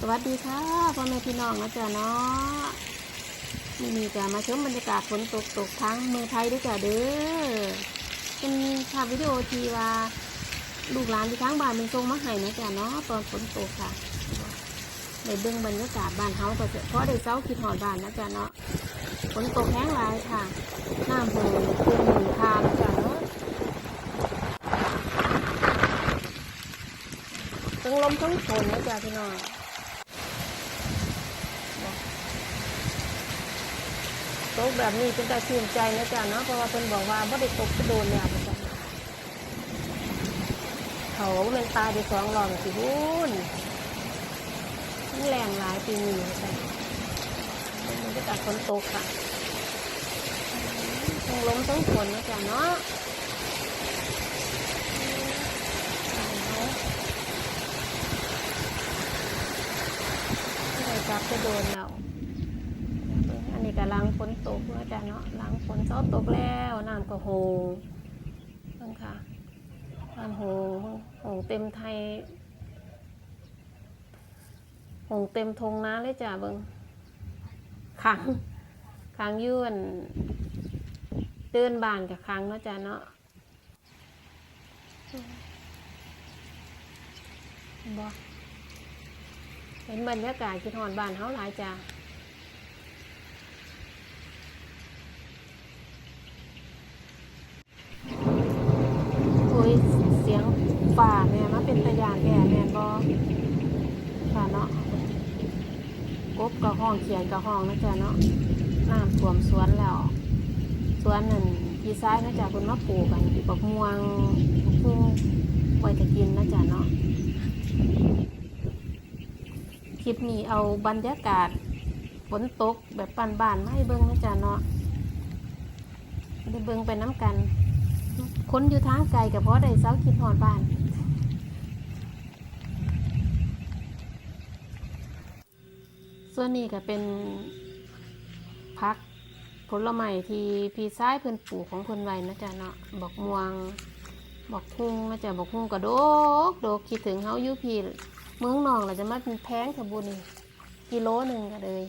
สวัสดีค่ะพ่อแม่พี่น้องนะจ๊ะเนาะนี่นี่จะมาชมบรรยากาศฝนตกตกทั้งเมืองไทยด้วยจ้ะเด้อเป็นภาพวิดีโอทีว่าลูกหลานที่ทั้งบ้านมันส่งมาให้นะจ๊ะเนาะตอนฝนตกค่ะในเบื้องบรรยากาศบ้านเฮาก็จะเพราะได้เช้าคิดหอดบ้านนะจ๊ะเนาะฝนตกแห้งหลายค่ะน้ำเพิ่งเพิ่งหนึ่งคานะจ๊ะเนาะทั้งลมทั้งฝนนะจ๊ะพี่น้อง ตกแบบนี้เป็นแต่ชื่นใจนะจ๊ะเนาะเพราะว่าเพิ่นบอกว่าบ่ได้ตกกระโดนแล้วนะจ๊ะเขาเป็นตายไปสองรอบสิบุญมันแรงหลายปีนี้นะจ๊ะมันจะตัดฝนตกค่ะทั้งลมทั้งฝนนะจ๊ะเนาะจับกระโดนแล้ว อันนี้ก็ล้างฝนตกแล้วจ้ะเนาะล้างฝนเช้าตกแล้วน้ำก็โหงนั่นค่ะน้ำโหงโหงเต็มไทยโหงเต็มทงนาเลยจ้ะเบิงขังขังยื่นเตือนบานกับขังเนาะจ้ะเนาะบอเห็นบรรยากาศคิดหอนบ้านเฮาหลายจ้ะ โอ้ยเสียงฝ่าแม่มาเป็นตะยานแก่แม่นบอค่ะเนาะกบกับห้องเขียนกับห้องนะจ๊ะเนาะน้ำท่วมสวนแล้ว สวนนั่นพี่ซ้ายนะจ๊ะคุณมาปลูกกันบักม่วงบักพุ่งไว้จะกินนะจ๊ะเนาะคลิปนี้เอาบรรยากาศฝนตกแบบปานบานๆมาให้เบิ่งนะจ๊ะเนาะได้เบิ่งไปน้ำกัน คนอยู่ทางไกลกับเพราะได้เสาคิดหอดบ้าน ส่วนนี้ก็เป็นพักผลไม้ที่พี่ซ้ายเพิ่อนปลูกของเพิ่นไว้นะจ๊ะเนาะบอกม่วงบอกคุ้งนะจ๊ะบอกคุ้งกระโดกโดกคิดถึงเฮาอยู่พี่เมืองนองเราจะมาเป็นแพงขบุนกิโลหนึ่งก็เลย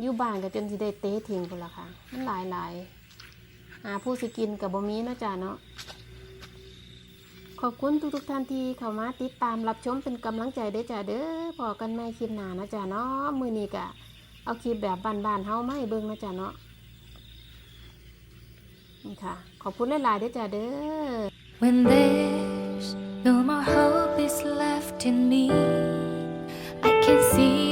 อยู่บ้านก็จนสิได้เตะทิ้งพุ่นละค่ะมันหลายหลาย หาผู้สิกินกับบมีเนาะจ้ะเนาะขอบคุณทุกทุกๆท่านที่เข้ามาติดตามรับชมเป็นกำลังใจเด้อจ้ะเด้อพอกันไม่คลิปหนานะจ้ะเนาะมือนี้กะเอาคลิปแบบบานๆเฮาไมาให้เบิ่งนะจ้ะเนาะนี่ค่ะ ขอบคุณหลายๆเด้อจ้ะเด้อ When there's no more hope is left in me, I can see